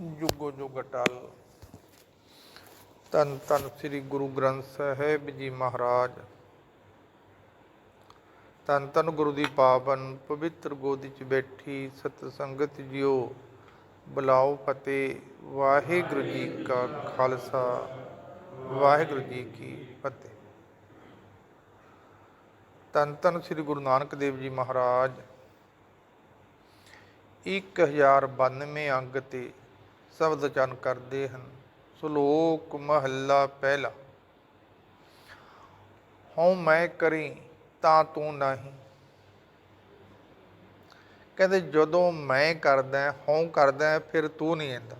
ਜੁਗੋ ਜੁਗ ਅਟਲ। ਤਨ ਤਨ ਸ੍ਰੀ ਗੁਰੂ ਗ੍ਰੰਥ ਸਾਹਿਬ ਜੀ ਮਹਾਰਾਜ। ਤਨ ਤਨ ਗੁਰੂ ਦੀ ਪਾਵਨ ਪਵਿੱਤਰ ਗੋਦੀ ਚ ਬੈਠੀ ਸਤ ਸੰਗਤ ਜੀਓ। ਬੁਲਾਓ ਫਤਿਹ, ਵਾਹਿਗੁਰੂ ਜੀ ਕਾ ਖਾਲਸਾ, ਵਾਹਿਗੁਰੂ ਜੀ ਕੀ ਫਤਿਹ। ਤਨ ਤਨ ਸ੍ਰੀ ਗੁਰੂ ਨਾਨਕ ਦੇਵ ਜੀ ਮਹਾਰਾਜ। 1092 ਅੰਗ ਤੇ ਸ਼ਬਦ ਚਨ ਕਰਦੇ ਹਨ, ਸ਼ਲੋਕ ਮਹੱਲਾ ਪਹਿਲਾ। ਹਉ ਮੈਂ ਕਰੀ ਤਾਂ ਤੂੰ ਨਹੀਂ। ਕਹਿੰਦੇ ਜਦੋਂ ਮੈਂ ਕਰਦਾ, ਹਉ ਕਰਦਾ, ਫਿਰ ਤੂੰ ਨਹੀਂ ਆਂਦਾ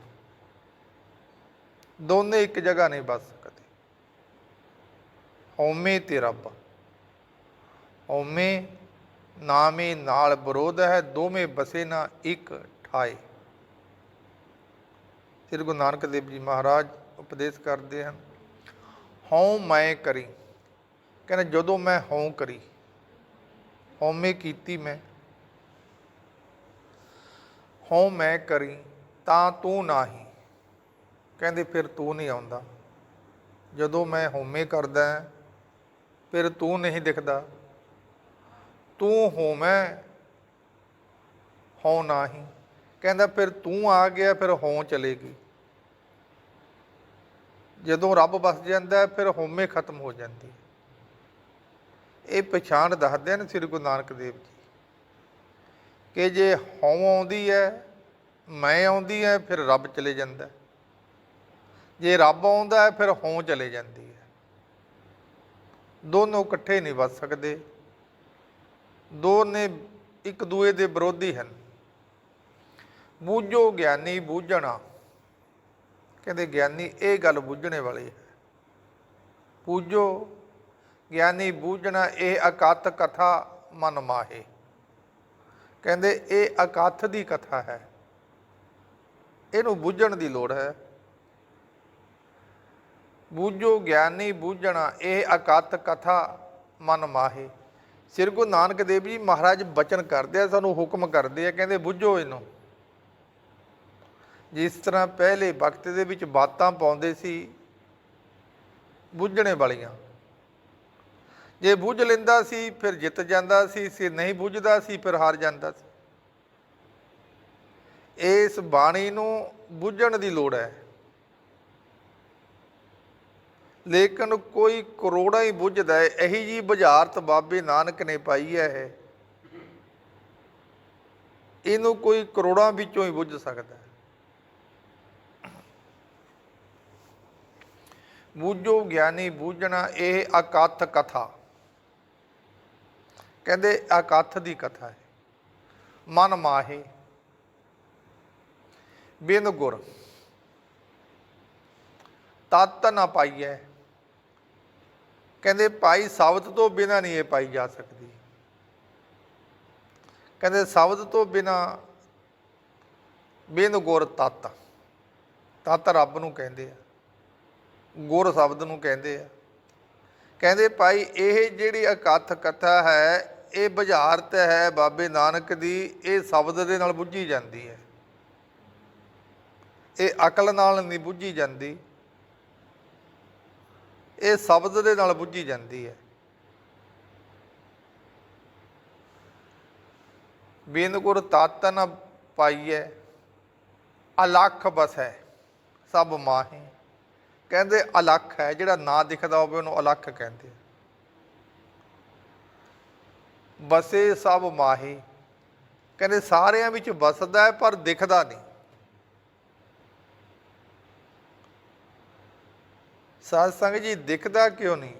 ਦੋਨੇ ਇੱਕ ਜਗ੍ਹਾ ਨਹੀਂ ਬਸ ਸਕਦੇ। ਹਉਮੈ ਤੇ ਰੱਬ। ਹਉਮੈ ਨਾਮੇ ਨਾਲ ਵਿਰੋਧ ਹੈ, ਦੋਵੇਂ ਬਸੇ ਨਾ ਇੱਕ ਠਾਏ। ਸ੍ਰੀ ਗੁਰੂ ਨਾਨਕ ਦੇਵ ਜੀ ਮਹਾਰਾਜ ਉਪਦੇਸ਼ ਕਰਦੇ ਹਨ, ਹਉ ਮੈਂ ਕਰੀ। ਕਹਿੰਦੇ ਜਦੋਂ ਮੈਂ ਹਉ ਕਰੀ, ਹਉਮੈ ਕੀਤੀ ਮੈਂ। ਹਉ ਮੈਂ ਕਰੀ ਤਾਂ ਤੂੰ ਨਾਹੀ। ਕਹਿੰਦੇ ਫਿਰ ਤੂੰ ਨਹੀਂ ਆਉਂਦਾ। ਜਦੋਂ ਮੈਂ ਹਉਮੈ ਕਰਦਾ, ਫਿਰ ਤੂੰ ਨਹੀਂ ਦਿਖਦਾ। ਤੂੰ ਹੋਵੇਂ ਹਉ ਨਾਹੀ। ਕਹਿੰਦਾ ਫਿਰ ਤੂੰ ਆ ਗਿਆ, ਫਿਰ ਹੋਂ ਚਲੇਗੀ। ਜਦੋਂ ਰੱਬ ਵਸ ਜਾਂਦਾ, ਫਿਰ ਹੋਮੇ ਖਤਮ ਹੋ ਜਾਂਦੀ ਇਹ ਪਛਾਣ ਦੱਸਦੇ ਨੇ ਸ੍ਰੀ ਗੁਰੂ ਨਾਨਕ ਦੇਵ ਜੀ ਕਿ ਜੇ ਹੋਂ ਆਉਂਦੀ ਹੈ, ਮੈਂ ਆਉਂਦੀ ਹੈ, ਫਿਰ ਰੱਬ ਚਲੇ ਜਾਂਦਾ ਜੇ ਰੱਬ ਆਉਂਦਾ ਹੈ, ਫਿਰ ਹੋਂ ਚਲੇ ਜਾਂਦੀ ਹੈ। ਦੋਨੋਂ ਇਕੱਠੇ ਨਹੀਂ ਵੱਸ ਸਕਦੇ। ਦੋਨੇ ਇੱਕ ਦੂਏ ਦੇ ਵਿਰੋਧੀ ਹਨ। ਬੂਝੋ ਗਿਆਨੀ ਬੂਝਣਾ। ਕਹਿੰਦੇ ਗਿਆਨੀ ਇਹ ਗੱਲ ਬੂਝਣੇ ਵਾਲੀ ਹੈ। ਪੂਜੋ ਗਿਆਨੀ ਬੂਝਣਾ, ਇਹ ਅਕਥ ਕਥਾ ਮਨ ਮਾਹੇ। ਕਹਿੰਦੇ ਇਹ ਅਕਥ ਦੀ ਕਥਾ ਹੈ। ਇਹਨੂੰ ਬੂਝਣ ਦੀ ਲੋੜ ਹੈ। ਬੂਝੋ ਗਿਆਨੀ ਬੂਝਣਾ, ਇਹ ਅਕਥ ਕਥਾ ਮਨ ਮਾਹੇ। ਸ੍ਰੀ ਗੁਰੂ ਨਾਨਕ ਦੇਵ ਜੀ ਮਹਾਰਾਜ ਬਚਨ ਕਰਦੇ ਆ, ਸਾਨੂੰ ਹੁਕਮ ਕਰਦੇ ਆ, ਕਹਿੰਦੇ ਬੂਝੋ ਇਹਨੂੰ। ਜਿਸ ਤਰ੍ਹਾਂ ਪਹਿਲੇ ਵਕਤ ਦੇ ਵਿੱਚ ਬਾਤਾਂ ਪਾਉਂਦੇ ਸੀ, ਬੁੱਝਣੇ ਵਾਲੀਆਂ। ਜੇ ਬੁੱਝ ਲੈਂਦਾ ਸੀ, ਫਿਰ ਜਿੱਤ ਜਾਂਦਾ ਸੀ ਸੀ ਨਹੀਂ ਬੁੱਝਦਾ ਸੀ, ਫਿਰ ਹਾਰ ਜਾਂਦਾ ਸੀ। ਇਸ ਬਾਣੀ ਨੂੰ ਬੁੱਝਣ ਦੀ ਲੋੜ ਹੈ। ਲੇਕਿਨ ਕੋਈ ਕਰੋੜਾਂ ਹੀ ਬੁੱਝਦਾ ਹੈ, ਇਹੀ ਜੀ ਬੁਝਾਰਤ ਬਾਬੇ ਨਾਨਕ ਨੇ ਪਾਈ ਹੈ ਇਹਨੂੰ ਕੋਈ ਕਰੋੜਾਂ ਵਿੱਚੋਂ ਹੀ ਬੁੱਝ ਸਕਦਾ ਹੈ ਬੂਝੋ ਗਿਆਨੀ ਬੂਝਣਾ, ਇਹ ਅਕਥ ਕਥਾ। ਕਹਿੰਦੇ ਅਕਥ ਦੀ ਕਥਾ ਹੈ। ਮਨ ਮਾਹੇ, ਬਿਨ ਗੁਰ। ਤਤ ਨਾ ਪਾਈਐ। ਕਹਿੰਦੇ ਪਾਈ ਸ਼ਬਦ ਤੋਂ ਬਿਨਾ ਨਹੀਂ ਇਹ ਪਾਈ ਜਾ ਸਕਦੀ। ਕਹਿੰਦੇ ਸ਼ਬਦ ਤੋਂ ਬਿਨਾ ਬਿਨ ਗੁਰ ਤਤ। ਤਤ ਰੱਬ ਨੂੰ ਕਹਿੰਦੇ ਆ। ਗੁਰ ਸ਼ਬਦ ਨੂੰ ਕਹਿੰਦੇ ਆ। ਕਹਿੰਦੇ ਭਾਈ ਇਹ ਜਿਹੜੀ ਅਕਥ ਕਥਾ ਹੈ, ਇਹ ਬੁਝਾਰਤ ਹੈ ਬਾਬੇ ਨਾਨਕ ਦੀ, ਇਹ ਸ਼ਬਦ ਦੇ ਨਾਲ ਬੁੱਝੀ ਜਾਂਦੀ ਹੈ। ਇਹ ਅਕਲ ਨਾਲ ਨਹੀਂ ਬੁੱਝੀ ਜਾਂਦੀ। ਇਹ ਸ਼ਬਦ ਦੇ ਨਾਲ ਬੁੱਝੀ ਜਾਂਦੀ ਹੈ। ਬਿਨ ਗੁਰ ਤਤ ਨ ਪਾਈਐ, ਅਲਖ ਹੈ ਸਭ ਮਾਹੇ। ਕਹਿੰਦੇ ਅਲੱਖ ਹੈ, ਜਿਹੜਾ ਨਾ ਦਿਖਦਾ ਹੋਵੇ ਉਹਨੂੰ ਅਲੱਖ ਕਹਿੰਦੇ ਆ। ਬਸੇ ਸਭ ਮਾਹੀ। ਕਹਿੰਦੇ ਸਾਰਿਆਂ ਵਿੱਚ ਵਸਦਾ ਹੈ, ਪਰ ਦਿਖਦਾ ਨਹੀਂ। ਸਾਧ ਸੰਗਤ ਜੀ, ਦਿਖਦਾ ਕਿਉਂ ਨਹੀਂ?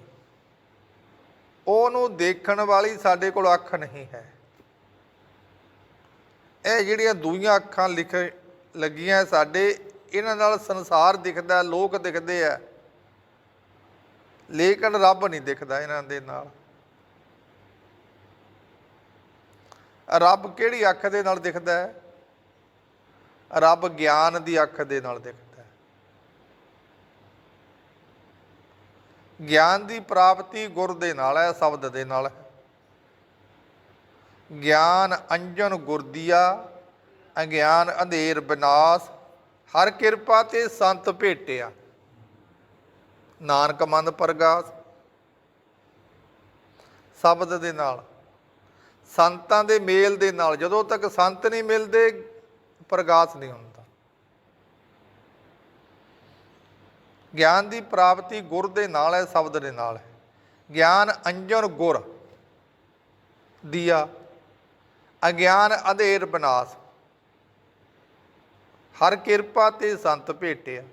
ਉਹਨੂੰ ਦੇਖਣ ਵਾਲੀ ਸਾਡੇ ਕੋਲ ਅੱਖ ਨਹੀਂ ਹੈ। ਇਹ ਜਿਹੜੀਆਂ ਦੂਈਆਂ ਅੱਖਾਂ ਲਿਖ ਲੱਗੀਆਂ ਸਾਡੇ ਇਹਨਾਂ ਨਾਲ ਸੰਸਾਰ ਦਿਖਦਾ, ਲੋਕ ਦਿਖਦੇ ਆ। ਲੇਕਿਨ ਰੱਬ ਨਹੀਂ ਦਿਖਦਾ ਇਹਨਾਂ ਦੇ ਨਾਲ। ਰੱਬ ਕਿਹੜੀ ਅੱਖ ਦੇ ਨਾਲ ਦਿਖਦਾ ਹੈ? ਰੱਬ ਗਿਆਨ ਦੀ ਅੱਖ ਦੇ ਨਾਲ ਦਿਖਦਾ ਹੈ। ਗਿਆਨ ਦੀ ਪ੍ਰਾਪਤੀ ਗੁਰ ਦੇ ਨਾਲ ਹੈ, ਸ਼ਬਦ ਦੇ ਨਾਲ ਹੈ। ਗਿਆਨ ਅੰਜਨ ਗੁਰਦੀਆ, ਅਗਿਆਨ ਅੰਧੇਰ ਵਿਨਾਸ਼ ਹਰ ਕਿਰਪਾ ਤੇ ਸੰਤ ਭੇਟਿਆ। ਨਾਨਕ ਮਨ ਪ੍ਰਗਾਸ ਸ਼ਬਦ ਦੇ ਨਾਲ, ਸੰਤਾਂ ਦੇ ਮੇਲ ਦੇ ਨਾਲ। ਜਦੋਂ ਤੱਕ ਸੰਤ ਨਹੀਂ ਮਿਲਦੇ, ਪ੍ਰਗਾਸ ਨਹੀਂ ਹੁੰਦਾ। ਗਿਆਨ ਦੀ ਪ੍ਰਾਪਤੀ ਗੁਰ ਦੇ ਨਾਲ ਹੈ, ਸ਼ਬਦ ਦੇ ਨਾਲ ਹੈ। ਗਿਆਨ ਅੰਜਨ ਗੁਰ ਦੀਆ, ਅਗਿਆਨ ਅਧੇਰ ਬਨਾਸ। ਹਰ ਕਿਰਪਾ ਤੇ ਸੰਤ ਭੇਟਿਆ।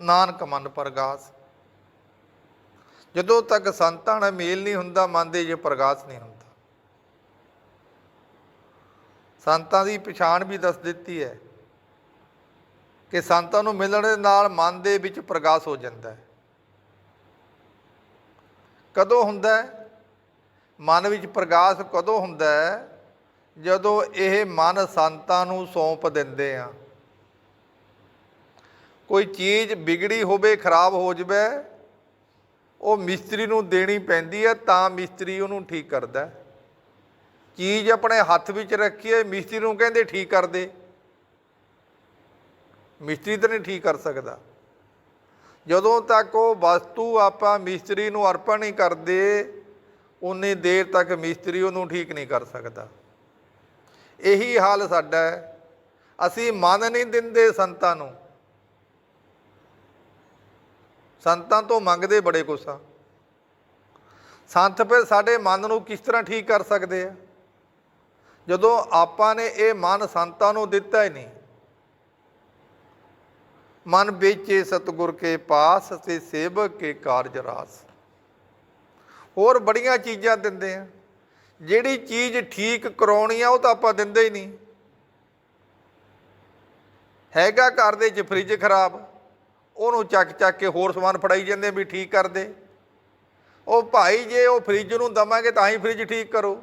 ਨਾਨਕ ਮਨ ਪ੍ਰਗਾਸ। ਜਦੋਂ ਤੱਕ ਸੰਤਾਂ ਨਾਲ ਮੇਲ ਨਹੀਂ ਹੁੰਦਾ, ਮਨ ਦੇ ਜੇ ਪ੍ਰਗਾਸ ਨਹੀਂ ਹੁੰਦਾ। ਸੰਤਾਂ ਦੀ ਪਛਾਣ ਵੀ ਦੱਸ ਦਿੱਤੀ ਹੈ ਕਿ ਸੰਤਾਂ ਨੂੰ ਮਿਲਣ ਦੇ ਨਾਲ ਮਨ ਦੇ ਵਿੱਚ ਪ੍ਰਗਾਸ ਹੋ ਜਾਂਦਾ ਹੈ। ਕਦੋਂ ਹੁੰਦਾ ਹੈ? ਮਨ ਵਿੱਚ ਪ੍ਰਗਾਸ ਕਦੋਂ ਹੁੰਦਾ ਹੈ? ਜਦੋਂ ਇਹ ਮਨ ਸੰਤਾਂ ਨੂੰ ਸੌਂਪ ਦਿੰਦੇ ਆ। ਕੋਈ ਚੀਜ਼ ਵਿਗੜੀ ਹੋਵੇ, ਖਰਾਬ ਹੋ ਜਵੇ, ਉਹ ਮਿਸਤਰੀ ਨੂੰ ਦੇਣੀ ਪੈਂਦੀ ਹੈ, ਤਾਂ ਮਿਸਤਰੀ ਉਹਨੂੰ ਠੀਕ ਕਰਦਾ ਚੀਜ਼ ਆਪਣੇ ਹੱਥ ਵਿੱਚ ਰੱਖੀਏ ਮਿਸਤਰੀ ਨੂੰ ਕਹਿੰਦੇ ਠੀਕ ਕਰ ਦੇ। ਮਿਸਤਰੀ ਤਾਂ ਨਹੀਂ ਠੀਕ ਕਰ ਸਕਦਾ। ਜਦੋਂ ਤੱਕ ਉਹ ਵਸਤੂ ਆਪਾਂ ਮਿਸਤਰੀ ਨੂੰ ਅਰਪਣ ਨਹੀਂ ਕਰਦੇ, ਉਨੀ ਦੇਰ ਤੱਕ ਮਿਸਤਰੀ ਉਹਨੂੰ ਠੀਕ ਨਹੀਂ ਕਰ ਸਕਦਾ। ਇਹੀ ਹਾਲ ਸਾਡਾ ਹੈ। ਅਸੀਂ ਮਨ ਨਹੀਂ ਦਿੰਦੇ ਸੰਤਾਂ ਨੂੰ। ਸੰਤਾਂ ਤੋਂ ਮੰਗਦੇ ਬੜੇ ਕੁਛ ਆ। ਸੰਤ ਫਿਰ ਸਾਡੇ ਮਨ ਨੂੰ ਕਿਸ ਤਰ੍ਹਾਂ ਠੀਕ ਕਰ ਸਕਦੇ ਆ? ਜਦੋਂ ਆਪਾਂ ਨੇ ਇਹ ਮਨ ਸੰਤਾਂ ਨੂੰ ਦਿੱਤਾ ਹੀ ਨਹੀਂ। ਮਨ ਵੇਚੇ ਸਤਗੁਰ ਕੇ ਪਾਸ ਤੇ ਸੇਵਕ ਕੇ ਕਾਰਜ ਰਾਸ। ਹੋਰ ਬੜੀਆਂ ਚੀਜ਼ਾਂ ਦਿੰਦੇ ਆ। ਜਿਹੜੀ ਚੀਜ਼ ਠੀਕ ਕਰਾਉਣੀ ਆ, ਉਹ ਤਾਂ ਆਪਾਂ ਦਿੰਦੇ ਹੀ ਨਹੀਂ। ਹੈਗਾ ਘਰ ਦੇ ਚ ਫ੍ਰਿਜ ਖਰਾਬ। ਉਹਨੂੰ ਚੱਕ ਚੱਕ ਕੇ ਹੋਰ ਸਮਾਨ ਫੜਾਈ ਜਾਂਦੇ ਵੀ ਠੀਕ ਕਰ ਦੇ ਉਹ ਭਾਈ ਜੇ ਉਹ ਫ੍ਰਿਜ ਨੂੰ ਦਵਾਂਗੇ ਤਾਂ ਹੀ ਫ੍ਰਿਜ ਠੀਕ ਕਰੋ।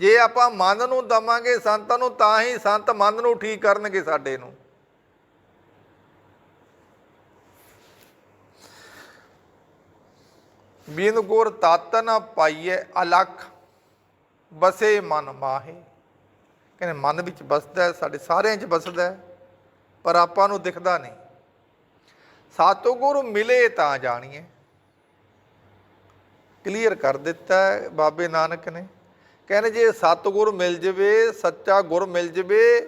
ਜੇ ਆਪਾਂ ਮਨ ਨੂੰ ਦਵਾਂਗੇ ਸੰਤਾਂ ਨੂੰ ਤਾਂ ਹੀ ਸੰਤ ਮਨ ਨੂੰ ਠੀਕ ਕਰਨਗੇ ਸਾਡੇ ਨੂੰ। ਬਿਨ ਗੁਰ ਤਤ ਨ ਪਾਈਏ ਅਲਖ, ਬਸੇ ਮਨ ਮਾਹੇ। ਕਹਿੰਦੇ ਮਨ ਵਿੱਚ ਬਸਦਾ ਸਾਡੇ ਸਾਰਿਆਂ 'ਚ ਬਸਦਾ ਪਰ ਆਪਾਂ ਨੂੰ ਦਿਖਦਾ ਨਹੀਂ। ਸਤਿਗੁਰ ਮਿਲੇ ਤਾਂ ਜਾਣੀਏ। ਕਲੀਅਰ ਕਰ ਦਿੱਤਾ ਬਾਬੇ ਨਾਨਕ ਨੇ। ਕਹਿੰਦੇ ਜੇ ਸਤਿਗੁਰ ਮਿਲ ਜਵੇ, ਸੱਚਾ ਗੁਰ ਮਿਲ ਜਵੇ,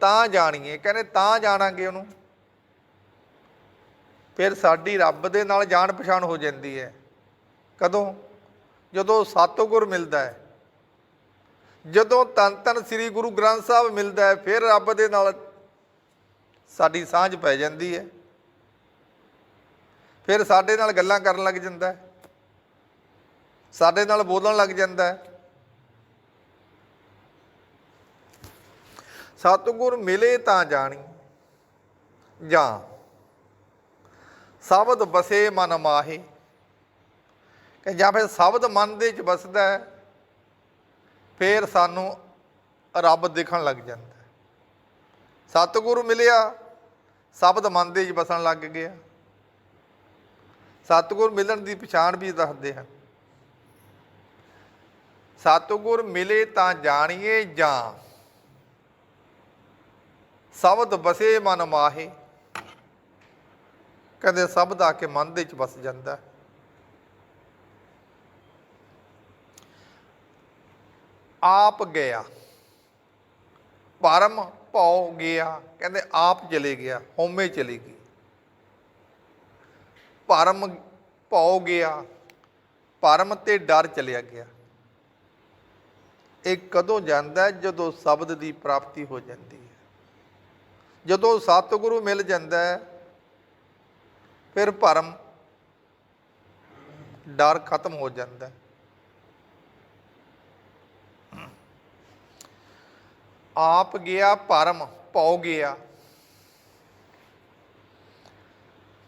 ਤਾਂ ਜਾਣੀਏ। ਕਹਿੰਦੇ ਤਾਂ ਜਾਣਾਂਗੇ ਉਹਨੂੰ। ਫਿਰ ਸਾਡੀ ਰੱਬ ਦੇ ਨਾਲ ਜਾਣ ਪਛਾਣ ਹੋ ਜਾਂਦੀ ਹੈ। ਕਦੋਂ? ਜਦੋਂ ਸਤਿਗੁਰ ਮਿਲਦਾ ਹੈ। ਜਦੋਂ ਤਨ ਤਨ ਸ੍ਰੀ ਗੁਰੂ ਗ੍ਰੰਥ ਸਾਹਿਬ ਮਿਲਦਾ ਹੈ, ਫਿਰ ਰੱਬ ਦੇ ਨਾਲ ਸਾਡੀ ਸਾਂਝ ਪੈ ਜਾਂਦੀ ਹੈ। ਫਿਰ ਸਾਡੇ ਨਾਲ ਗੱਲਾਂ ਕਰਨ ਲੱਗ ਜਾਂਦਾ ਸਾਡੇ ਨਾਲ ਬੋਲਣ ਲੱਗ ਜਾਂਦਾ ਹੈ। ਸਤਿਗੁਰ ਮਿਲੇ ਤਾਂ ਜਾਣੀ, ਜਾਂ ਸ਼ਬਦ ਬਸੇ ਮਨ ਮਾਹੇ। ਕਿ ਜਾਂ ਫਿਰ ਸ਼ਬਦ ਮਨ ਦੇ ਵਿੱਚ ਵਸਦਾ ਹੈ, ਫਿਰ ਸਾਨੂੰ ਰੱਬ ਦਿਖਣ ਲੱਗ ਜਾਂਦਾ ਸਤਿਗੁਰੂ ਮਿਲਿਆ, ਸ਼ਬਦ ਮਨ ਦੇ ਵਿੱਚ ਵਸਣ ਲੱਗ ਗਿਆ। ਸਤਿਗੁਰ ਮਿਲਣ ਦੀ ਪਛਾਣ ਵੀ ਦੱਸਦੇ ਹਨ। ਸਤਿਗੁਰ ਮਿਲੇ ਤਾਂ ਜਾਣੀਏ ਜਾਂ। ਸ਼ਬਦ ਬਸੇ ਮਨ ਮਾਹੇ। ਕਹਿੰਦੇ ਸ਼ਬਦ ਆ ਕੇ ਮਨ ਦੇ ਵਿੱਚ ਵਸ ਜਾਂਦਾ। ਹੈ। ਆਪ ਗਿਆ। ਪਰਮ ਭਉ ਗਿਆ। ਕਹਿੰਦੇ ਆਪ ਚਲੇ ਗਿਆ, ਹਉਮੈ ਚਲੇ ਗਈ। ਭਰਮ ਭਉ ਗਿਆ ਭਰਮ ਤੇ ਡਰ ਚਲਿਆ ਗਿਆ। ਇਹ ਕਦੋਂ ਜਾਂਦਾ ਜਦੋਂ ਸ਼ਬਦ ਦੀ ਪ੍ਰਾਪਤੀ ਹੋ ਜਾਂਦੀ ਹੈ। ਜਦੋਂ ਸਤਿਗੁਰੂ ਮਿਲ ਜਾਂਦਾ ਹੈ, ਫਿਰ ਭਰਮ ਡਰ ਖਤਮ ਹੋ ਜਾਂਦਾ ਹੈ। ਆਪ ਗਿਆ ਭਰਮ ਭਉ ਗਿਆ।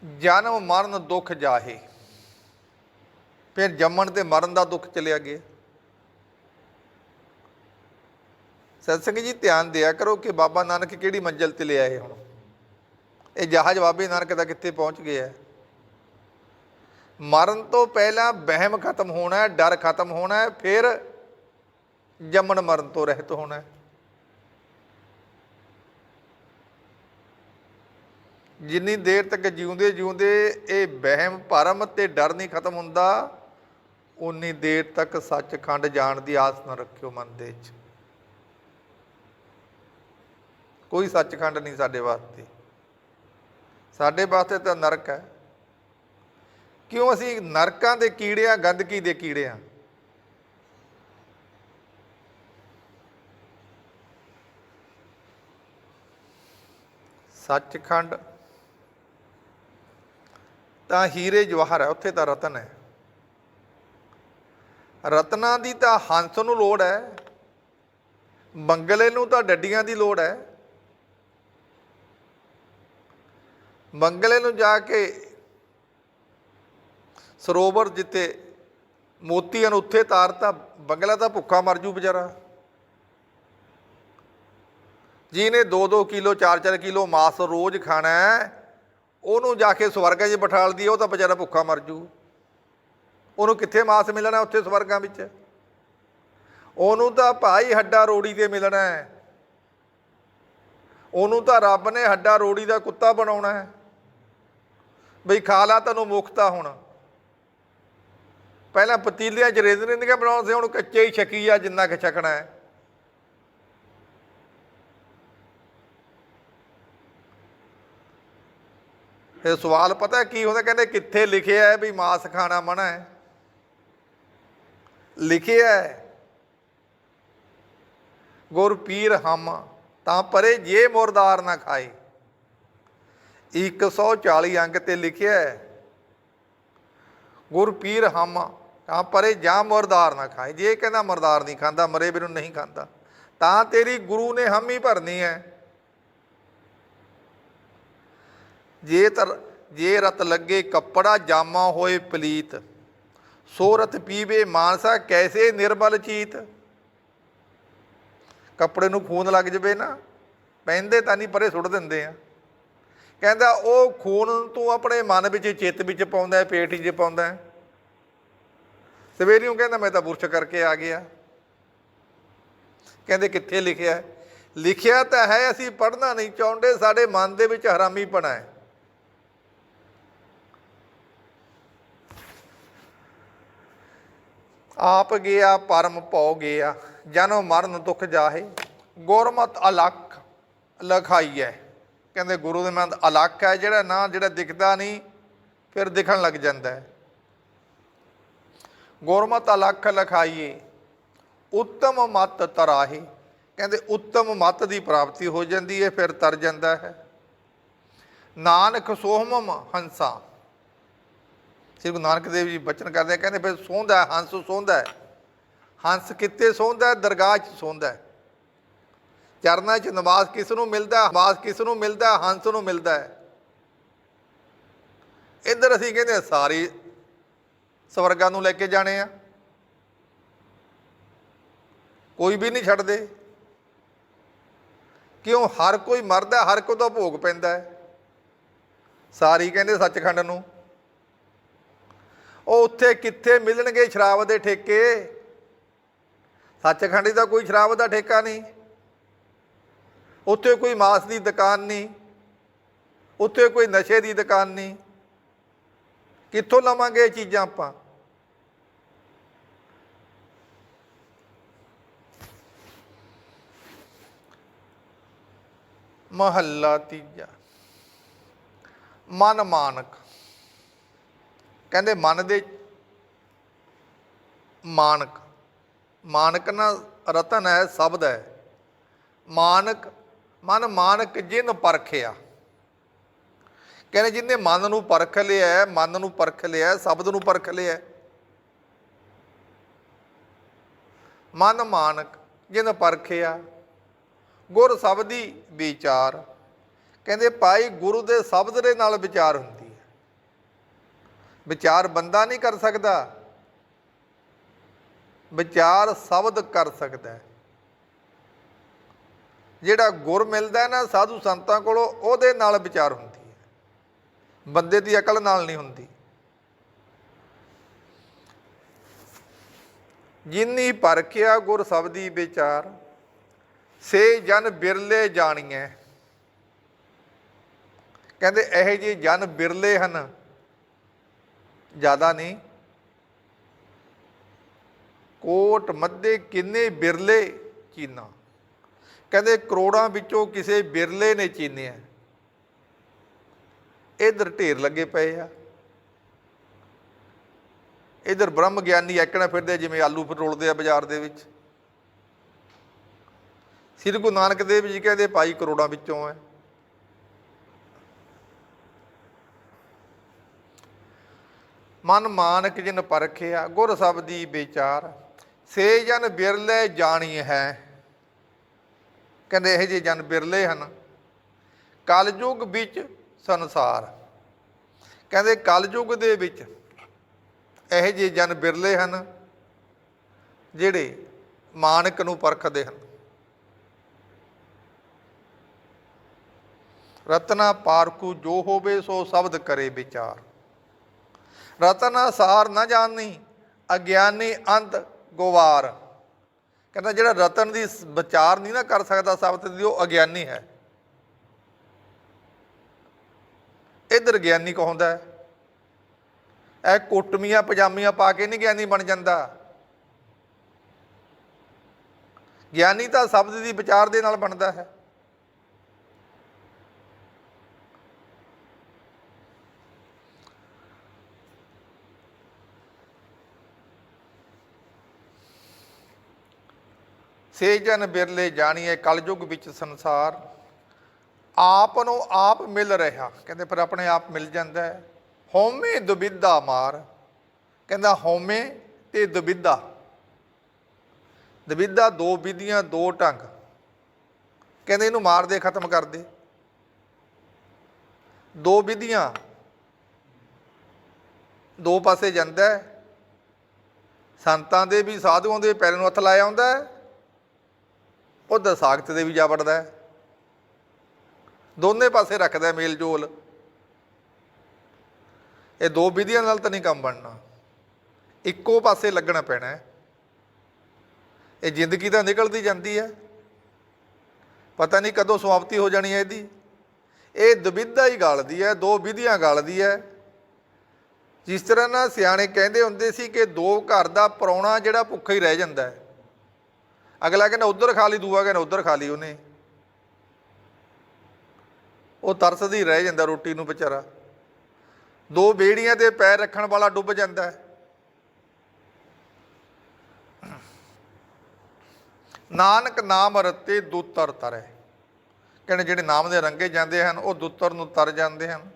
ਜਨਮ ਮਰਨ ਦੁੱਖ ਜਾਹੇ। ਫਿਰ ਜੰਮਣ ਤੇ ਮਰਨ ਦਾ ਦੁੱਖ ਚਲਿਆ ਗਿਆ। ਸਤਸੰਗ ਜੀ, ਧਿਆਨ ਦਿਆ ਕਰੋ ਕਿ ਬਾਬਾ ਨਾਨਕ ਕਿਹੜੀ ਮੰਜ਼ਲ ਤੇ ਲਿਆ ਹੈ ਹੁਣ। ਇਹ ਜਹਾਜ਼ ਬਾਬੇ ਨਾਨਕ ਦਾ ਕਿੱਥੇ ਪਹੁੰਚ ਗਿਆ ਹੈ? ਮਰਨ ਤੋਂ ਪਹਿਲਾਂ ਵਹਿਮ ਖਤਮ ਹੋਣਾ ਹੈ, ਡਰ ਖਤਮ ਹੋਣਾ ਹੈ, ਫਿਰ ਜੰਮਣ ਮਰਨ ਤੋਂ ਰਹਿਤ ਹੋਣਾ ਹੈ। ਜਿੰਨੀ ਦੇਰ ਤੱਕ ਜਿਉਂਦੇ ਜਿਉਂਦੇ ਇਹ ਵਹਿਮ, ਭਰਮ ਤੇ ਡਰ ਨਹੀਂ ਖਤਮ ਹੁੰਦਾ, ਉਨੀ ਦੇਰ ਤੱਕ ਸੱਚਖੰਡ ਜਾਣ ਦੀ ਆਸ ਨਾ ਰੱਖਿਓ ਮਨ ਦੇ ਵਿੱਚ। ਕੋਈ ਸੱਚਖੰਡ ਨਹੀਂ ਸਾਡੇ ਵਾਸਤੇ। ਸਾਡੇ ਵਾਸਤੇ ਤਾਂ ਨਰਕ ਹੈ। ਕਿਉਂ ਅਸੀਂ ਨਰਕਾਂ ਦੇ ਕੀੜੇ ਆ ਗੰਦਗੀ ਦੇ ਕੀੜੇ ਆ ਸੱਚਖੰਡ ਤਾਂ ਹੀਰੇ ਜਵਾਹਰ ਹੈ, ਉੱਥੇ ਤਾਂ ਰਤਨ ਹੈ। ਰਤਨਾਂ ਦੀ ਤਾਂ ਹੰਸ ਨੂੰ ਲੋੜ ਹੈ, ਬੰਗਲੇ ਨੂੰ ਤਾਂ ਡੱਡੀਆਂ ਦੀ ਲੋੜ ਹੈ। ਬੰਗਲੇ ਨੂੰ ਜਾ ਕੇ ਸਰੋਵਰ ਜਿੱਤੇ ਮੋਤੀਆਂ ਨੂੰ ਉੱਥੇ ਤਾਰਤਾ, ਬੰਗਲਾ ਤਾਂ ਭੁੱਖਾ ਮਰ ਜੂ ਵਿਚਾਰਾ। ਜਿਹਨੇ 2-2 ਕਿਲੋ 4-4 ਕਿਲੋ ਮਾਸ ਰੋਜ਼ ਖਾਣਾ ਹੈ। ਉਹਨੂੰ ਜਾ ਕੇ ਸਵਰਗਾਂ 'ਚ ਬਿਠਾਲਦੀ ਉਹ ਤਾਂ ਵਿਚਾਰਾ ਭੁੱਖਾ ਮਰ ਜੂ। ਉਹਨੂੰ ਕਿੱਥੇ ਮਾਸ ਮਿਲਣਾ ਉੱਥੇ ਸਵਰਗਾਂ ਵਿੱਚ? ਉਹਨੂੰ ਤਾਂ ਭਾਈ ਹੱਡਾ ਰੋੜੀ ਤੇ ਮਿਲਣਾ ਹੈ। ਉਹਨੂੰ ਤਾਂ ਰੱਬ ਨੇ ਹੱਡਾ ਰੋੜੀ ਦਾ ਕੁੱਤਾ ਬਣਾਉਣਾ ਹੈ। ਬਈ ਖਾ ਲਾ ਤੈਨੂੰ ਮੁਕਤਾ ਹੁਣ। ਪਹਿਲਾਂ ਪਤੀਲਿਆਂ 'ਚ ਰੇਜ਼ਨ ਇੰਦੀਆਂ ਬਣਾਉਣ ਸੀ, ਹੁਣ ਕੱਚੇ ਹੀ ਛਕੀ ਆ, ਜਿੰਨਾ ਕਿ ਛਕਣਾ ਹੈ। ਇਹ ਸਵਾਲ ਪਤਾ ਕੀ ਹੁੰਦਾ, ਕਹਿੰਦੇ ਕਿੱਥੇ ਲਿਖਿਆ ਹੈ ਵੀ ਮਾਸ ਖਾਣਾ ਮਨਾ ਹੈ? ਲਿਖਿਆ ਹੈ। ਗੁਰ ਪੀਰ ਹਮ, ਤਾਂ ਪਰੇ ਜੇ ਮੁਰਦਾਰ ਨਾ ਖਾਏ। 140 ਅੰਗ ਤੇ ਲਿਖਿਆ ਹੈ। ਗੁਰ ਪੀਰ ਹਮ, ਤਾਂ ਪਰੇ ਜਾਂ ਮੁਰਦਾਰ ਨਾ ਖਾਏ। ਜੇ ਕਹਿੰਦਾ ਮੁਰਦਾਰ ਨਹੀਂ ਖਾਂਦਾ, ਮਰੇ ਬਿਨੂੰ ਨਹੀਂ ਖਾਂਦਾ, ਤਾਂ ਤੇਰੀ ਗੁਰੂ ਨੇ ਹਮ ਹੀ ਭਰਨੀ ਹੈ। ਜੇ ਤਰ ਜੇ ਰਤ ਲੱਗੇ ਕੱਪੜਾ ਜਾਮਾ ਹੋਏ ਪਲੀਤ, ਸੋ ਰਤ ਪੀਵੇ ਮਾਨਸਾ ਕੈਸੇ ਨਿਰਮਲ ਚੀਤ। ਕੱਪੜੇ ਨੂੰ ਖੂਨ ਲੱਗ ਜਵੇ ਨਾ, ਪੈਂਦੇ ਤਾਂ ਨਹੀਂ ਪਰੇ ਸੁੱਟ ਦਿੰਦੇ ਆ। ਕਹਿੰਦਾ ਉਹ ਖੂਨ ਤੂੰ ਆਪਣੇ ਮਨ ਵਿੱਚ, ਚਿੱਤ ਵਿੱਚ ਪਾਉਂਦਾ ਹੈ ਪੇਟ 'ਚ ਪਾਉਂਦਾ। ਹੈ ਸਵੇਰੀਓ ਕਹਿੰਦਾ, ਮੈਂ ਤਾਂ ਬੁਰਸ਼ ਕਰਕੇ ਆ ਗਿਆ। ਕਹਿੰਦੇ, ਕਿੱਥੇ ਲਿਖਿਆ? ਲਿਖਿਆ ਤਾਂ ਹੈ, ਅਸੀਂ ਪੜ੍ਹਨਾ ਨਹੀਂ ਚਾਹੁੰਦੇ, ਸਾਡੇ ਮਨ ਦੇ ਵਿੱਚ ਹਰਾਮੀ ਹਰਾਮੀਪਣਾ ਹੈ। ਆਪ ਗਿਆ, ਪਰਮ ਭਉ ਗਿਆ, ਜਨਮ ਮਰਨ ਦੁਖ ਜਾਹੇ। ਗੁਰਮਤ ਅਲਖ ਲਖਾਈ ਹੈ ਕਹਿੰਦੇ ਗੁਰੂ ਦੇ ਮਨ ਅਲਖ ਹੈ, ਜਿਹੜਾ ਨਾ ਜਿਹੜਾ ਦਿਖਦਾ ਨਹੀਂ, ਫਿਰ ਦਿਖਣ ਲੱਗ ਜਾਂਦਾ ਹੈ। ਗੁਰਮਤ ਅਲਖ ਲਖਾਈਏ, ਉੱਤਮ ਮਤ ਤਰਾਹੇ। ਕਹਿੰਦੇ ਉੱਤਮ ਮਤ ਦੀ ਪ੍ਰਾਪਤੀ ਹੋ ਜਾਂਦੀ ਹੈ, ਫਿਰ ਤਰ ਜਾਂਦਾ ਹੈ। ਨਾਨਕ ਸੋਹਮਮ ਹੰਸਾ। ਸ੍ਰੀ ਗੁਰੂ ਨਾਨਕ ਦੇਵ ਜੀ ਬਚਨ ਕਰਦੇ ਕਹਿੰਦੇ ਫਿਰ ਸੌਂਦਾ ਹੰਸ ਸੌਂਦਾ ਹੰਸ ਕਿੱਥੇ ਸੌਂਦਾ ਦਰਗਾਹ 'ਚ ਸੌਂਦਾ ਚਰਨਾਂ 'ਚ ਨਮਾਜ਼ ਕਿਸ ਨੂੰ ਮਿਲਦਾ ਹੈ? ਨਮਾਜ਼ ਕਿਸ ਨੂੰ ਮਿਲਦਾ ਹੰਸ ਨੂੰ ਮਿਲਦਾ ਹੈ। ਇੱਧਰ ਅਸੀਂ ਕਹਿੰਦੇ ਹਾਂ ਸਾਰੀ ਸਵਰਗਾਂ ਨੂੰ ਲੈ ਕੇ ਜਾਣੇ ਆ। ਕੋਈ ਵੀ ਨਹੀਂ ਛੱਡਦੇ। ਕਿਉਂ? ਹਰ ਕੋਈ ਮਰਦਾ, ਹਰ ਕੋ ਦਾ ਭੋਗ ਪੈਂਦਾ ਹੈ। ਸਾਰੀ ਕਹਿੰਦੇ ਸੱਚਖੰਡ ਨੂੰ। ਉਹ ਉੱਥੇ ਕਿੱਥੇ ਮਿਲਣਗੇ ਸ਼ਰਾਬ ਦੇ ਠੇਕੇ? ਸੱਚਖੰਡੀ ਦਾ ਕੋਈ ਸ਼ਰਾਬ ਦਾ ਠੇਕਾ ਨਹੀਂ। ਉੱਥੇ ਕੋਈ ਮਾਸ ਦੀ ਦੁਕਾਨ ਨਹੀਂ। ਉੱਥੇ ਕੋਈ ਨਸ਼ੇ ਦੀ ਦੁਕਾਨ ਨਹੀਂ। ਕਿੱਥੋਂ ਲਵਾਂਗੇ ਇਹ ਚੀਜ਼ਾਂ ਆਪਾਂ? ਮਹੱਲਾ ਤੀਜਾ। ਮਨ ਮਾਨਕ। ਕਹਿੰਦੇ ਮਨ ਦੇ ਮਾਨਕ ਮਾਨਕ ਨਾ ਰਤਨ ਹੈ, ਸ਼ਬਦ ਹੈ। ਮਾਨਕ, ਮਨ ਮਾਨਕ ਜਿਨ ਪਰਖਿਆ। ਕਹਿੰਦੇ ਜਿਨੇ ਮਨ ਨੂੰ ਪਰਖ ਲਿਆ, ਮਨ ਨੂੰ ਪਰਖ ਲਿਆ, ਸ਼ਬਦ ਨੂੰ ਪਰਖ ਲਿਆ। ਮਨ ਮਾਨਕ ਜਿਨ ਪਰਖਿਆ। ਗੁਰ ਸ਼ਬਦੀ ਵਿਚਾਰ। ਕਹਿੰਦੇ ਭਾਈ ਗੁਰੂ ਦੇ ਸ਼ਬਦ ਦੇ ਨਾਲ ਵਿਚਾਰ ਹੁੰਦੀ ਵਿਚਾਰ ਬੰਦਾ ਨਹੀਂ ਕਰ ਸਕਦਾ। ਵਿਚਾਰ ਸ਼ਬਦ ਕਰ ਸਕਦਾ ਜਿਹੜਾ ਗੁਰ ਮਿਲਦਾ ਨਾ, ਸਾਧੂ ਸੰਤਾਂ ਕੋਲੋਂ, ਉਹਦੇ ਨਾਲ ਵਿਚਾਰ ਹੁੰਦੀ ਹੈ। ਬੰਦੇ ਦੀ ਅਕਲ ਨਾਲ ਨਹੀਂ ਹੁੰਦੀ। ਜਿਨੀ ਪਰਖਿਆ ਗੁਰ ਸਬਦੀ ਵਿਚਾਰ, ਸੇ ਜਨ ਬਿਰਲੇ ਜਾਣੀਐ। ਕਹਿੰਦੇ, ਇਹੋ ਜਿਹੇ ਜਨ ਬਿਰਲੇ ਹਨ ਜ਼ਿਆਦਾ ਨਹੀਂ। ਕੋਟ ਮੱਧੇ ਕਿੰਨੇ ਬਿਰਲੇ ਚੀਨਾ? ਕਹਿੰਦੇ ਕਰੋੜਾਂ ਵਿੱਚੋਂ ਕਿਸੇ ਬਿਰਲੇ ਨੇ ਚੀਨਿਆ ਇਧਰ ਢੇਰ ਲੱਗੇ ਪਏ ਆ। ਇਧਰ ਬ੍ਰਹਮ ਗਿਆਨੀ ਐਕਣਾ ਫਿਰਦੇ ਜਿਵੇਂ ਆਲੂ ਫਟੋਲਦੇ ਆ ਬਾਜ਼ਾਰ ਦੇ ਵਿੱਚ। ਸ੍ਰੀ ਗੁਰੂ ਨਾਨਕ ਦੇਵ ਜੀ ਕਹਿੰਦੇ ਭਾਈ ਕਰੋੜਾਂ ਵਿੱਚੋਂ ਹੈ ਮਨ ਮਾਨਕ ਜਿਨ ਪਰਖਿਆ, ਗੁਰ ਸਬਦੀ ਵਿਚਾਰ। ਸੇ ਜਨ ਬਿਰਲੇ ਜਾਣੀ ਹੈ। ਕਹਿੰਦੇ ਇਹ ਜੇ ਜਨ ਬਿਰਲੇ ਹਨ। ਕਲਯੁਗ ਵਿੱਚ ਸੰਸਾਰ। ਕਹਿੰਦੇ ਕਲਯੁਗ ਦੇ ਵਿੱਚ ਇਹ ਜੇ ਜਨ ਬਿਰਲੇ ਹਨ, ਜਿਹੜੇ ਮਾਨਕ ਨੂੰ ਪਰਖਦੇ ਹਨ। ਰਤਨਾ ਪਾਰਕੂ ਜੋ ਹੋਵੇ ਸੋ ਸ਼ਬਦ ਕਰੇ ਵਿਚਾਰ। ਰਤਨਾ ਸਾਰ ਨਾ ਜਾਣੀ ਅਗਿਆਨੀ ਅੰਤ ਗੋਵਾਰ। ਕਹਿੰਦਾ ਜਿਹੜਾ ਰਤਨ ਦੀ ਵਿਚਾਰ ਨਹੀਂ ਨਾ ਕਰ ਸਕਦਾ ਸ਼ਬਦ ਦੀ ਉਹ ਅਗਿਆਨੀ ਹੈ। ਇਧਰ ਗਿਆਨੀ ਕਹਾਉਂਦਾ ਹੈ, ਇਹ ਕੋਟਮੀਆਂ, ਪਜਾਮੀਆਂ ਪਾ ਕੇ ਨਹੀਂ ਗਿਆਨੀ ਬਣ ਜਾਂਦਾ। ਗਿਆਨੀ ਤਾਂ ਸ਼ਬਦ ਦੀ ਵਿਚਾਰ ਦੇ ਨਾਲ ਬਣਦਾ ਹੈ। ਸੇਜਨ ਬਿਰਲੇ ਜਾਣੀਏ ਕਲਯੁਗ ਵਿੱਚ ਸੰਸਾਰ। ਆਪ ਨੂੰ ਆਪ ਮਿਲ ਰਿਹਾ। ਕਹਿੰਦੇ ਪਰ ਆਪਣੇ ਆਪ ਮਿਲ ਜਾਂਦਾ ਹੈ। ਹਉਮੈ ਦੁਬਿਧਾ ਮਾਰ। ਕਹਿੰਦਾ ਹਉਮੈ ਤੇ ਦੁਬਿਧਾ। ਦੁਬਿਧਾ ਦੋ ਵਿਧੀਆਂ, ਦੋ ਢੰਗ। ਕਹਿੰਦੇ ਇਹਨੂੰ ਮਾਰ ਦੇ ਖਤਮ ਕਰ ਦੇ ਦੋ ਵਿਧੀਆਂ। ਦੋ ਪਾਸੇ ਜਾਂਦਾ ਸੰਤਾਂ ਦੇ ਵੀ, ਸਾਧੂਆਂ ਦੇ ਪੈਰਾਂ ਨੂੰ ਹੱਥ ਲਾਇਆ ਹੁੰਦਾ ਹੈ। ਉਹ ਸਾਖਤ ਦੇ ਵੀ ਜਾ ਵੜਦਾ ਹੈ। ਦੋਨੇ ਪਾਸੇ ਰੱਖਦਾ ਮੇਲ ਜੋਲ। ਇਹ ਦੋ ਵਿਧੀਆਂ ਨਾਲ ਤਾਂ ਨਹੀਂ ਕੰਮ ਬਣਨਾ। ਇੱਕੋ ਪਾਸੇ ਲੱਗਣਾ ਪੈਣਾ ਹੈ। ਇਹ ਜ਼ਿੰਦਗੀ ਤਾਂ ਨਿਕਲਦੀ ਜਾਂਦੀ ਹੈ। ਪਤਾ ਨਹੀਂ ਕਦੋਂ ਸਮਾਪਤੀ ਹੋ ਜਾਣੀ ਹੈ ਇਹਦੀ। ਇਹ ਦੁਬਿਧਾ ਹੀ ਗਾਲਦੀ ਹੈ, ਦੋ ਵਿਧੀਆਂ ਗਾਲਦੀ ਹੈ। ਜਿਸ ਤਰ੍ਹਾਂ ਨਾ ਸਿਆਣੇ ਕਹਿੰਦੇ ਹੁੰਦੇ ਸੀ ਕਿ ਦੋ ਘਰ ਦਾ ਪਰੌਣਾ ਜਿਹੜਾ ਭੁੱਖਾ ਹੀ ਰਹਿ ਜਾਂਦਾ ਹੈ। ਅਗਲਾ ਕਹਿੰਦਾ ਉਧਰ ਖਾ ਲਈ, ਦੂਆ ਕਹਿੰਦਾ ਉਧਰ ਖਾ ਲਈ ਉਹਨੇ। ਉਹ ਤਰਸਦੀ ਰਹਿ ਜਾਂਦਾ ਰੋਟੀ ਨੂੰ ਵਿਚਾਰਾ। ਦੋ ਬੇੜੀਆਂ ਤੇ ਪੈਰ ਰੱਖਣ ਵਾਲਾ ਡੁੱਬ ਜਾਂਦਾ। ਹੈ ਨਾਨਕ ਨਾਮ ਰਤੇ ਦੁੱਤਰ ਤਰੇ। ਕਹਿੰਦੇ ਜਿਹੜੇ ਨਾਮ ਦੇ ਰੰਗੇ ਜਾਂਦੇ ਹਨ, ਉਹ ਦੁੱਤਰ ਨੂੰ ਤਰ ਜਾਂਦੇ ਹਨ।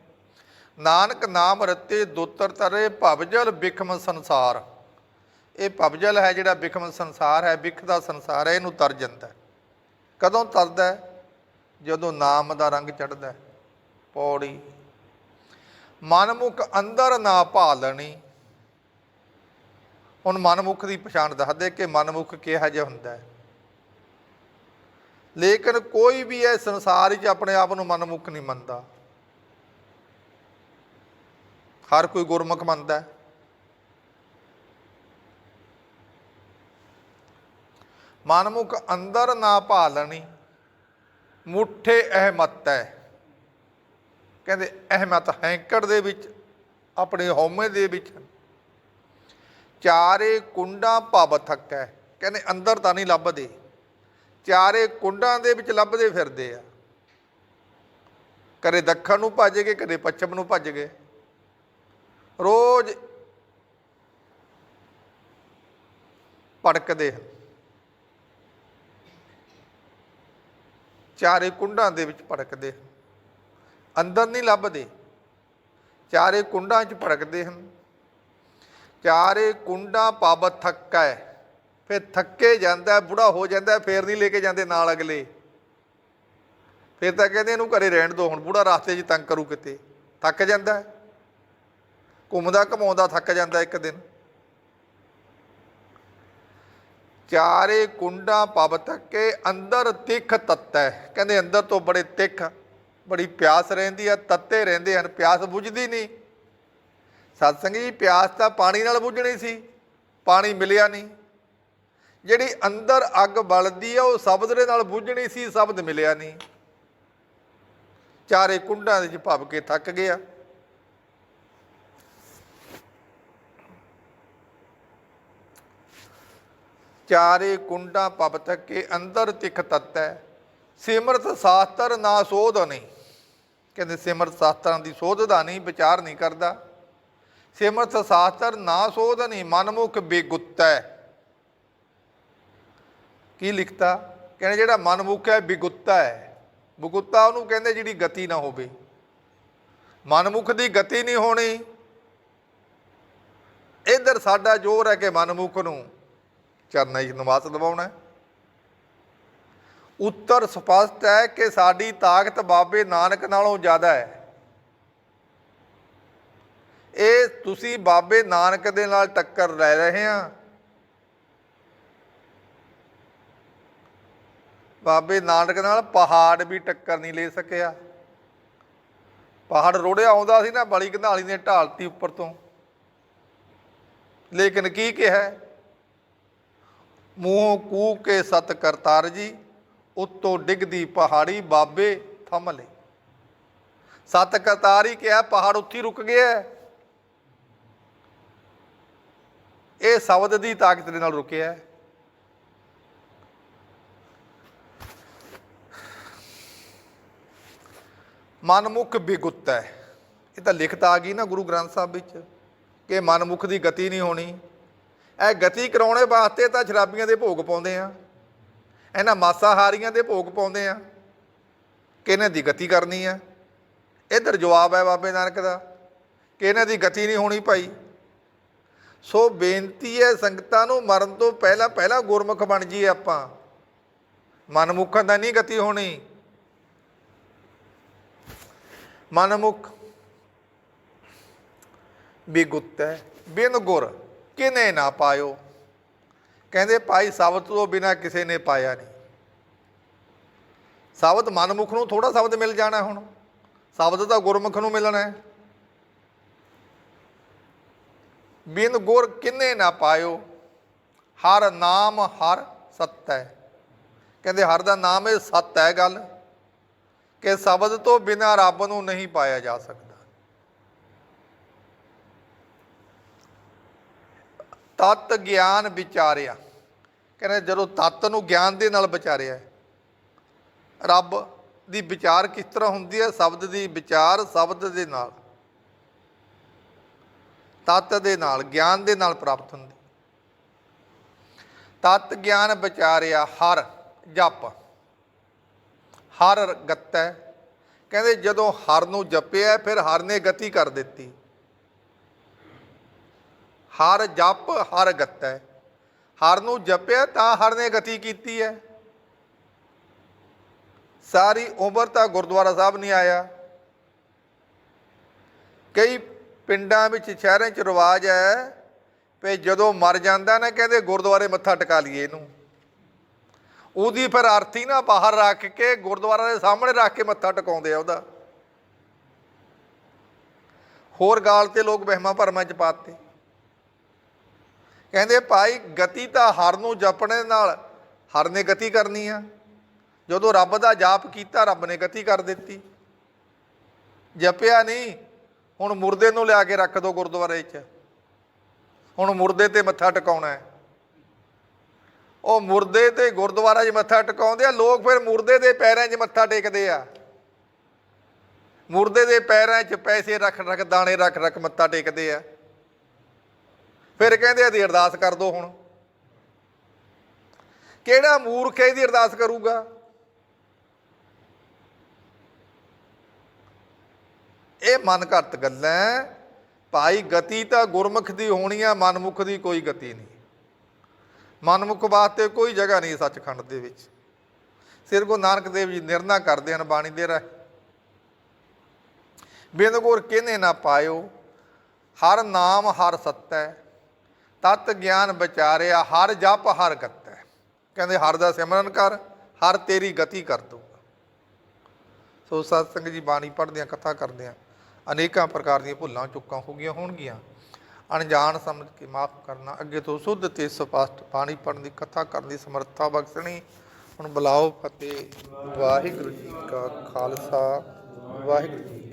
ਨਾਨਕ ਨਾਮ ਰਤੇ ਦੂਤਰ ਤਰੇ, ਭਵਜਲ ਬਿਖਮ ਸੰਸਾਰ। ਇਹ ਭਵਜਲ ਹੈ ਜਿਹੜਾ ਵਿਖਮ ਸੰਸਾਰ ਹੈ ਵਿਖ ਦਾ ਸੰਸਾਰ ਹੈ, ਇਹਨੂੰ ਤਰ ਜਾਂਦਾ ਕਦੋਂ ਤਰਦਾ ਜਦੋਂ ਨਾਮ ਦਾ ਰੰਗ ਚੜਦਾ ਪੌੜੀ। ਮਨਮੁਖ ਅੰਦਰ ਨਾ ਭਾਲਣੀ। ਹੁਣ ਮਨਮੁਖ ਦੀ ਪਛਾਣ ਦੱਸਦੇ ਕਿ ਮਨਮੁਖ ਕਿਹਾ ਜਿਹਾ ਹੁੰਦਾ ਹੈ। ਲੇਕਿਨ ਕੋਈ ਵੀ ਇਹ ਸੰਸਾਰ ਵਿੱਚ ਆਪਣੇ ਆਪ ਨੂੰ ਮਨਮੁਖ ਨਹੀਂ ਮੰਨਦਾ। ਹਰ ਕੋਈ ਗੁਰਮੁਖ ਮੰਨਦਾ ਹੈ। ਮਨਮੁਖ ਅੰਦਰ ਨਾ ਭਾਲਣੀ, ਮੁੱਠੇ ਅਹਿਮਤ ਹੈ। ਕਹਿੰਦੇ ਅਹਿਮਤ ਹੈਂਕੜ ਦੇ ਵਿੱਚ, ਆਪਣੇ ਹਉਮੈ ਦੇ ਵਿੱਚ। ਚਾਰੇ ਕੁੰਡਾਂ ਭਵ ਥੱਕੈ ਕਹਿੰਦੇ ਅੰਦਰ ਤਾਂ ਨਹੀਂ ਲੱਭਦੇ। ਚਾਰੇ ਕੁੰਡਾਂ ਦੇ ਵਿੱਚ ਲੱਭਦੇ ਫਿਰਦੇ ਆ। ਕਦੇ ਦੱਖਣ ਨੂੰ ਭੱਜ ਗਏ, ਕਦੇ ਪੱਛਮ ਨੂੰ ਭੱਜ ਗਏ। ਰੋਜ਼ ਭੜਕਦੇ ਹਨ ਚਾਰੇ ਕੁੰਡਾਂ ਦੇ ਵਿੱਚ ਭੜਕਦੇ ਹਨ। ਅੰਦਰ ਨਹੀਂ ਲੱਭਦੇ। ਚਾਰੇ ਕੁੰਡਾਂ 'ਚ ਭੜਕਦੇ ਹਨ। ਚਾਰੇ ਕੁੰਡਾਂ ਪਬ ਹੈ ਫਿਰ ਥੱਕੇ ਜਾਂਦਾ, ਬੁੜਾ ਹੋ ਜਾਂਦਾ, ਫੇਰ ਨਹੀਂ ਲੈ ਕੇ ਜਾਂਦੇ ਨਾਲ ਅਗਲੇ। ਫਿਰ ਤਾਂ ਕਹਿੰਦੇ ਇਹਨੂੰ ਘਰੇ ਰਹਿਣ ਦੋ ਹੁਣ, ਬੁੜਾ ਰਸਤੇ 'ਚ ਤੰਗ ਕਰੂ ਕਿਤੇ। ਥੱਕ ਜਾਂਦਾ। ਘੁੰਮਦਾ ਘਮਾਉਂਦਾ ਥੱਕ ਜਾਂਦਾ ਇੱਕ ਦਿਨ। ਚਾਰੇ ਕੁੰਡਾਂ ਪਬ ਤੱਕੇ ਅੰਦਰ ਤਿੱਖ ਤੱਤੈ। ਕਹਿੰਦੇ ਅੰਦਰ ਤੋਂ ਬੜੇ ਤਿੱਖ, ਬੜੀ ਪਿਆਸ ਰਹਿੰਦੀ ਆ ਤੱਤੇ ਰਹਿੰਦੇ ਹਨ, ਪਿਆਸ ਬੁਝਦੀ ਨਹੀਂ। ਸਤਸੰਗ ਜੀ ਪਿਆਸ ਤਾਂ ਪਾਣੀ ਨਾਲ ਬੁਝਣੀ ਸੀ, ਪਾਣੀ ਮਿਲਿਆ ਨਹੀਂ। ਜਿਹੜੀ ਅੰਦਰ ਅੱਗ ਬਲਦੀ ਆ ਉਹ ਸ਼ਬਦ ਦੇ ਨਾਲ ਬੁਝਣੀ ਸੀ, ਸ਼ਬਦ ਮਿਲਿਆ ਨਹੀਂ। ਚਾਰੇ ਕੁੰਡਾਂ ਦੇ ਵਿੱਚ ਭਵ ਕੇ ਥੱਕ ਗਿਆ। ਚਾਰੇ ਕੁੰਡਾਂ ਪਵਤ ਕੇ ਅੰਦਰ ਤਿਖ ਤਤੈ। ਸਿਮਰਤ ਸਾਸਤਰ ਨਾ ਸੋਧ ਨਹੀਂ। ਕਹਿੰਦੇ ਸਿਮਰਤ ਸਾਸਤਰਾਂ ਦੀ ਸੋਧ ਦਾ ਨਹੀਂ, ਵਿਚਾਰ ਨਹੀਂ ਕਰਦਾ। ਸਿਮਰਤ ਸਾਸਤਰ ਨਾ ਸੋਧ ਨਹੀਂ, ਮਨਮੁਖ ਬੇਗੁੱਤੈ। ਕੀ ਲਿਖਤਾ? ਕਹਿੰਦੇ ਜਿਹੜਾ ਮਨਮੁਖ ਹੈ ਬਿਗੁੱਤਾ। ਹੈ ਬਗੁੱਤਾ ਉਹਨੂੰ ਕਹਿੰਦੇ ਜਿਹੜੀ ਗਤੀ ਨਾ ਹੋਵੇ। ਮਨਮੁਖ ਦੀ ਗਤੀ ਨਹੀਂ ਹੋਣੀ। ਇਧਰ ਸਾਡਾ ਜ਼ੋਰ ਹੈ ਕਿ ਮਨਮੁਖ ਨੂੰ ਚਰਨਾਂ 'ਚ ਨਿਵਾਸ ਲਵਾਉਣਾ ਉੱਤਰ ਸਪਸ਼ਟ ਹੈ ਕਿ ਸਾਡੀ ਤਾਕਤ ਬਾਬੇ ਨਾਨਕ ਨਾਲੋਂ ਜ਼ਿਆਦਾ ਹੈ। ਇਹ ਤੁਸੀਂ ਬਾਬੇ ਨਾਨਕ ਦੇ ਨਾਲ ਟੱਕਰ ਲੈ ਰਹੇ ਆ ਬਾਬੇ ਨਾਨਕ ਨਾਲ ਪਹਾੜ ਵੀ ਟੱਕਰ ਨਹੀਂ ਲੈ ਸਕਿਆ। ਪਹਾੜ ਰੋੜਿਆ ਆਉਂਦਾ ਸੀ ਨਾ, ਬਲੀ ਕੰਧਾਲੀ ਨੇ ਢਾਲਤੀ ਉੱਪਰ ਤੋਂ। ਲੇਕਿਨ ਕੀ ਕਿਹਾ ਮੂੰਹ ਕੂ ਕੇ ਸਤ ਕਰਤਾਰ ਜੀ, ਉੱਤੋਂ ਡਿੱਗਦੀ ਪਹਾੜੀ ਬਾਬੇ ਥੰਮ ਲਈ ਸਤ ਕਰਤਾਰ ਹੀ ਕਿਹਾ, ਪਹਾੜ ਉੱਥੇ ਹੀ ਰੁਕ ਗਿਆ ਇਹ ਸ਼ਬਦ ਦੀ ਤਾਕਤ ਦੇ ਨਾਲ ਰੁਕਿਆ ਹੈ। ਮਨਮੁਖ ਬਿਗੁੱਤ ਹੈ। ਇਹ ਤਾਂ ਲਿਖਤ ਆ ਗਈ ਨਾ ਗੁਰੂ ਗ੍ਰੰਥ ਸਾਹਿਬ ਵਿੱਚ ਕਿ ਮਨਮੁਖ ਦੀ ਗਤੀ ਨਹੀਂ ਹੋਣੀ। ਇਹ ਗਤੀ ਕਰਾਉਣੇ ਵਾਸਤੇ ਤਾਂ ਸ਼ਰਾਬੀਆਂ ਦੇ ਭੋਗ ਪਾਉਂਦੇ ਆ। ਇਹਨਾਂ ਮਾਸਾਹਾਰੀਆਂ ਦੇ ਭੋਗ ਪਾਉਂਦੇ ਆ। ਕਿ ਇਹਨਾਂ ਦੀ ਗਤੀ ਕਰਨੀ ਆ? ਇਧਰ ਜਵਾਬ ਹੈ ਬਾਬੇ ਨਾਨਕ ਦਾ ਕਿ ਇਹਨਾਂ ਦੀ ਗਤੀ ਨਹੀਂ ਹੋਣੀ ਭਾਈ। ਸੋ ਬੇਨਤੀ ਹੈ ਸੰਗਤਾਂ ਨੂੰ ਮਰਨ ਤੋਂ ਪਹਿਲਾਂ ਪਹਿਲਾਂ ਗੁਰਮੁਖ ਬਣ ਜੀ ਆਪਾਂ। ਮਨਮੁਖਾਂ ਦਾ ਨਹੀਂ ਗਤੀ ਹੋਣੀ। ਮਨਮੁਖ ਬਿਗੁੱਤ ਹੈ, ਬਿਨ ਗੁਰ। ਕਿਨੇ ਨਾ ਪਾਇਓ? ਕਹਿੰਦੇ, ਭਾਈ ਸ਼ਬਦ ਤੋਂ ਬਿਨਾ ਕਿਸੇ ਨੇ ਪਾਇਆ ਨਹੀਂ। ਸ਼ਬਦ ਮਨਮੁਖ ਨੂੰ ਥੋੜਾ ਸ਼ਬਦ ਮਿਲ ਜਾਣਾ ਹੁਣ। ਸ਼ਬਦ ਤਾਂ ਗੁਰਮੁਖ ਨੂੰ ਮਿਲਣਾ ਹੈ। ਬਿਨ ਗੁਰ ਕਿਨੇ ਨਾ ਪਾਇਓ? ਹਰ ਨਾਮ, ਹਰ ਸੱਤ ਹੈ। ਕਹਿੰਦੇ, ਹਰ ਦਾ ਨਾਮ ਇਹ ਸੱਤ ਹੈ ਗੱਲ, ਕਿ ਸ਼ਬਦ ਤੋਂ ਬਿਨਾ ਰੱਬ ਨੂੰ ਨਹੀਂ ਪਾਇਆ ਜਾ ਸਕਦਾ। ਤਤ ਗਿਆਨ ਵਿਚਾਰਿਆ। ਕਹਿੰਦੇ ਜਦੋਂ ਤਤ ਨੂੰ ਗਿਆਨ ਦੇ ਨਾਲ ਵਿਚਾਰਿਆ, ਰੱਬ ਦੀ ਵਿਚਾਰ ਕਿਸ ਤਰ੍ਹਾਂ ਹੁੰਦੀ ਹੈ? ਸ਼ਬਦ ਦੀ ਵਿਚਾਰ ਸ਼ਬਦ ਦੇ ਨਾਲ। ਤਤ ਦੇ ਨਾਲ, ਗਿਆਨ ਦੇ ਨਾਲ ਪ੍ਰਾਪਤ ਹੁੰਦੀ। ਤਤ ਗਿਆਨ ਵਿਚਾਰਿਆ ਹਰ, ਜਪ। ਹਰ ਗੱਤੈ। ਕਹਿੰਦੇ ਜਦੋਂ ਹਰ ਨੂੰ ਜਪਿਆ, ਫਿਰ ਹਰ ਨੇ ਗਤੀ ਕਰ ਦਿੱਤੀ। ਹਰ ਜਪ ਹਰ ਗੱਤੈ। ਹਰ ਨੂੰ ਜਪਿਆ ਤਾਂ ਹਰ ਨੇ ਗਤੀ ਕੀਤੀ ਹੈ ਸਾਰੀ ਉਮਰ ਤਾਂ ਗੁਰਦੁਆਰਾ ਸਾਹਿਬ ਨਹੀਂ ਆਇਆ। ਕਈ ਪਿੰਡਾਂ ਵਿੱਚ, ਸ਼ਹਿਰਾਂ 'ਚ ਰਿਵਾਜ ਹੈ ਵੀ ਜਦੋਂ ਮਰ ਜਾਂਦਾ ਨਾ ਕਹਿੰਦੇ ਗੁਰਦੁਆਰੇ ਮੱਥਾ ਟਿਕਾ ਲਈਏ ਇਹਨੂੰ। ਉਹਦੀ ਫਿਰ ਆਰਤੀ ਨਾ ਬਾਹਰ ਰੱਖ ਕੇ ਗੁਰਦੁਆਰਾ ਦੇ ਸਾਹਮਣੇ ਰੱਖ ਕੇ ਮੱਥਾ ਟਿਕਾਉਂਦੇ ਆ ਉਹਦਾ। ਹੋਰ ਗਾਲ ਤੇ ਲੋਕ ਵਹਿਮਾਂ ਭਰਮਾਂ ਚ ਪਾਤੇ ਕਹਿੰਦੇ, ਭਾਈ, ਗਤੀ ਤਾਂ ਹਰ ਨੂੰ ਜਪਣੇ ਨਾਲ, ਹਰ ਨੇ ਗਤੀ ਕਰਨੀ ਆ। ਜਦੋਂ ਰੱਬ ਦਾ ਜਾਪ ਕੀਤਾ, ਰੱਬ ਨੇ ਗਤੀ ਕਰ ਦਿੱਤੀ। ਜਪਿਆ ਨਹੀਂ, ਹੁਣ ਮੁਰਦੇ ਨੂੰ ਲਿਆ ਕੇ ਰੱਖ ਦੋ ਗੁਰਦੁਆਰੇ 'ਚ। ਹੁਣ ਮੁਰਦੇ ਤੇ ਮੱਥਾ ਟਿਕਾਉਣਾ ਹੈ। ਉਹ ਮੁਰਦੇ ਤੇ ਗੁਰਦੁਆਰਾ 'ਚ ਮੱਥਾ ਟਿਕਾਉਂਦੇ ਆ, ਲੋਕ ਫਿਰ ਮੁਰਦੇ ਦੇ ਪੈਰਾਂ 'ਚ ਮੱਥਾ ਟੇਕਦੇ ਆ। ਮੁਰਦੇ ਦੇ ਪੈਰਾਂ 'ਚ ਪੈਸੇ ਰੱਖ ਰੱਖ ਦਾਣੇ ਰੱਖ ਰੱਖ ਮੱਥਾ ਟੇਕਦੇ ਆ। ਫਿਰ ਕਹਿੰਦੇ ਇਹਦੀ ਅਰਦਾਸ ਕਰ ਦੋ ਹੁਣ। ਕਿਹੜਾ ਮੂਰਖ ਇਹਦੀ ਅਰਦਾਸ ਕਰੂਗਾ? ਇਹ ਮਨ ਘੱਟ ਗੱਲਾਂ ਭਾਈ ਗਤੀ ਤਾਂ ਗੁਰਮੁਖ ਦੀ ਹੋਣੀ ਆ, ਮਨਮੁਖ ਦੀ ਕੋਈ ਗਤੀ ਨਹੀਂ। ਮਨਮੁਖ ਵਾਸਤੇ ਕੋਈ ਜਗ੍ਹਾ ਨਹੀਂ ਸੱਚਖੰਡ ਦੇ ਵਿੱਚ। ਸਿਰ ਗੁਰੂ ਨਾਨਕ ਦੇਵ ਜੀ ਨਿਰਣਾ ਕਰਦੇ ਹਨ, ਬਾਣੀ ਦੇ ਰਾਹ। ਬਿੰਦ ਗੁਰ ਕਿਨੇ ਨਾ ਪਾਇਓ? ਹਰ ਨਾਮ ਹਰ ਸੱਤੈ। ਤਤ ਗਿਆਨ ਵਿਚਾਰਿਆ, ਹਰ ਜਪ ਹਰ ਗੱਤੈ ਕਹਿੰਦੇ, ਹਰ ਦਾ ਸਿਮਰਨ ਕਰ, ਹਰ ਤੇਰੀ ਗਤੀ ਕਰ ਦੂਗਾ ਸੋ ਸਤਸੰਗ ਜੀ ਬਾਣੀ ਪੜ੍ਹਦਿਆਂ ਕਥਾ ਕਰਦਿਆਂ ਅਨੇਕਾਂ ਪ੍ਰਕਾਰ ਦੀਆਂ ਭੁੱਲਾਂ, ਚੁੱਕਾਂ ਹੋ ਗਈਆਂ ਹੋਣਗੀਆਂ। ਅਣਜਾਣ ਸਮਝ ਕੇ ਮਾਫ ਕਰਨਾ, ਅੱਗੇ ਤੋਂ ਸੁੱਧ ਤੇ ਸਪਸ਼ਟ ਬਾਣੀ ਪੜ੍ਹਨ ਦੀ, ਕਥਾ ਕਰਨ ਦੀ ਸਮਰੱਥਾ ਬਖਸ਼ਣੀ। ਹੁਣ ਬੁਲਾਓ ਫਤਿਹ। ਵਾਹਿਗੁਰੂ ਜੀ ਕਾ ਖਾਲਸਾ। ਵਾਹਿਗੁਰੂ ਜੀ